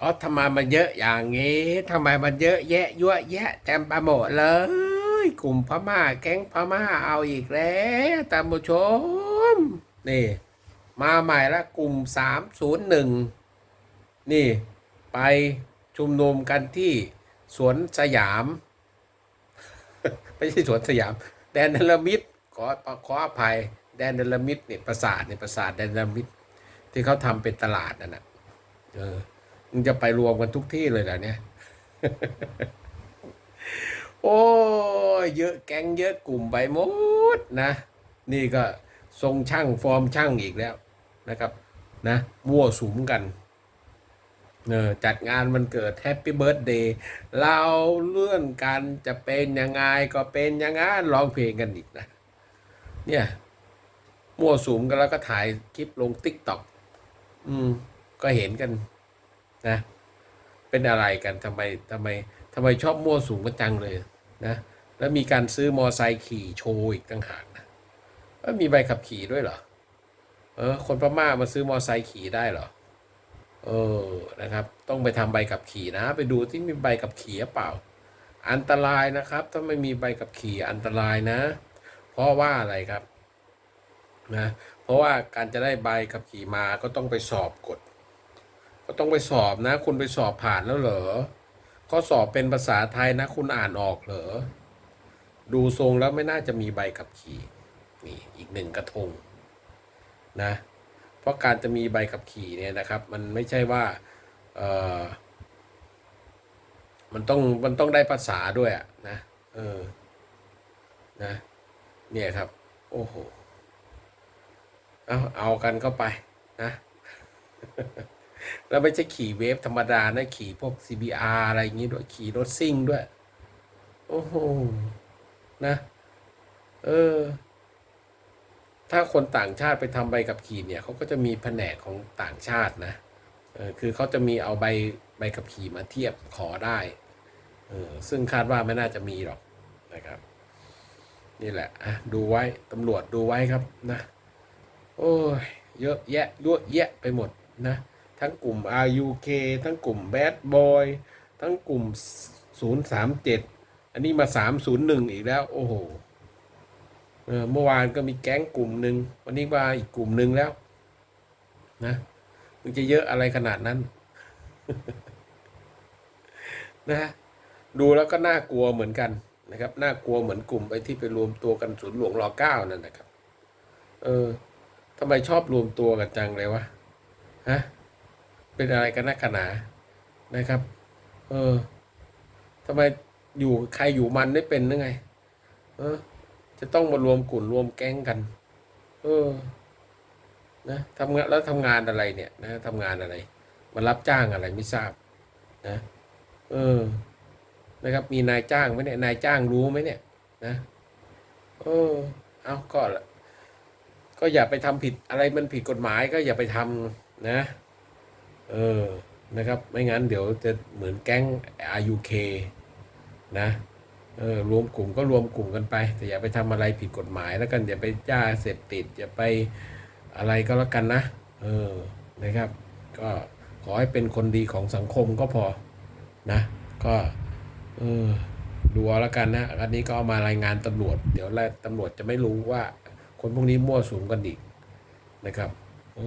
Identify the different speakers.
Speaker 1: อ๋อทำไมมันเยอะอย่างงี้ทำไมมันเยอะแยะยั่วแยะเต็มไปหมดเลย กลุ่มพม่า แก๊งพม่าเอาอีกแล้วท่านผู้ชม นี่ มาใหม่ละกลุ่มสามศูนย์หนึ่งนี่ ไปชุมนุมกันที่สวนสยาม ไม่ใช่สวนสยาม แดนเนลมิดขอขออภัย แดนเนลมิดเนี่ยปราสาทเนี่ยปราสาทแดนเนลมิดที่เขาทำเป็นตลาดนั่นนะเออ มึงจะไปรวมกันทุกที่เลยเหรอเนี่ย โอ้ยเยอะแก๊งเยอะกลุ่มไปหมดนะ นี่ก็ทรงช่างฟอร์มช่างอีกแล้วนะครับ นะ มั่วสุมกันเออจัดงานมันเกิดแฮปปี้เบิร์ดเดย์เราเลื่อนกันจะเป็นยังไงก็เป็นยังงั้นร้องเพลงกันอีกนะ เนี่ย มั่วสุมกันแล้วก็ถ่ายคลิปลงติ๊กต็อกอืม ก็เห็นกัน นะ เป็นอะไรกันทำไมทำไมทำไมชอบมั่วสุมกันจังเลยนะ แล้วมีการซื้อมอไซค์ขี่โชว์อีกต่างหากนะเอ้ยมีใบขับขี่ด้วยเหรอ เออ คนพม่ามาซื้อมอไซค์ขี่ได้เหรอ เออ นะครับ ต้องไปทำใบขับขี่นะ ไปดูที่มีใบขับขี่หรือเปล่า อันตรายนะครับ ถ้าไม่มีใบขับขี่อันตรายนะ เพราะว่าอะไรครับนะ เพราะว่าการจะได้ใบขับขี่มาก็ต้องไปสอบกฎ ก็ต้องไปสอบนะ คุณไปสอบผ่านแล้วเหรอข้อสอบเป็นภาษาไทยนะ คุณอ่านออกเหรอ ดูทรงแล้วไม่น่าจะมีใบขับขี่นี่อีกหนึ่งกระทงนะ เพราะการจะมีใบขับขี่เนี่ยนะครับ มันไม่ใช่ว่าเออมันต้องมันต้องได้ภาษาด้วยอะนะเออนะเนี่ยครับ โอ้โหเอาเอากันเข้าไปนะ แล้วไม่ใช่ขี่เวฟธรรมดานะ ขี่พวก CBR อะไรอย่างงี้ด้วย ขี่รถซิ่งด้วย โอ้โห นะ เออ ถ้าคนต่างชาติไปทำใบกับขี่เนี่ย เขาก็จะมีแผนกของต่างชาตินะ เออ คือเขาจะมีเอาใบใบขับขี่มาเทียบขอได้ เออ ซึ่งคาดว่าไม่น่าจะมีหรอกนะครับ นี่แหละ อะ ดูไว้ ตำรวจดูไว้ครับนะ โอ้ย เยอะแยะยั่วแยะไปหมดนะ ทั้งกลุ่ม RUK ทั้งกลุ่ม Bad Boy ทั้งกลุ่ม 037 อันนี้มา 301 อีกแล้ว โอ้โหเมื่อวานก็มีแก๊งกลุ่มหนึ่งวันนี้มาอีกกลุ่มหนึ่งแล้ว นะมันจะเยอะอะไรขนาดนั้น นะดูแล้วก็น่ากลัวเหมือนกันนะครับน่ากลัวเหมือนกลุ่มไปที่ไปรวมตัวกันศูนย์หลวงรอเก้านั่นนะครับ เออทำไมชอบรวมตัวกันจังเลยวะฮะ เป็นอะไรกันนักหนานะครับ เออทำไมอยู่ใครอยู่มันไม่เป็นหรือไง เออ จะต้องมารวมกลุ่มรวมแก๊งกัน เออ นะทำงานแล้วทำงานอะไรเนี่ยนะทำงานอะไร มารับจ้างอะไรไม่ทราบ นะ เออ นะครับ มีนายจ้างไหมเนี่ย นายจ้างรู้ไหมเนี่ย นะ เออ เอาก็ละก็อย่าไปทำผิดอะไรมันผิดกฎหมายก็อย่าไปทำนะ เออนะครับ ไม่งั้นเดี๋ยวจะเหมือนแก๊ง RUK นะเออรวมกลุ่มก็รวมกลุ่มกันไป แต่อย่าไปทำอะไรผิดกฎหมายแล้วกัน อย่าไปจ้าเสพติด อย่าไปอะไรก็แล้วกันนะ เออนะครับ ก็ขอให้เป็นคนดีของสังคมก็พอนะ ก็เออดูแล้วกันนะ อันนี้ก็เอามารายงานตำรวจ เดี๋ยวตำรวจจะไม่รู้ว่า คนพวกนี้มั่วสุมกันอีกนะครับ โอ้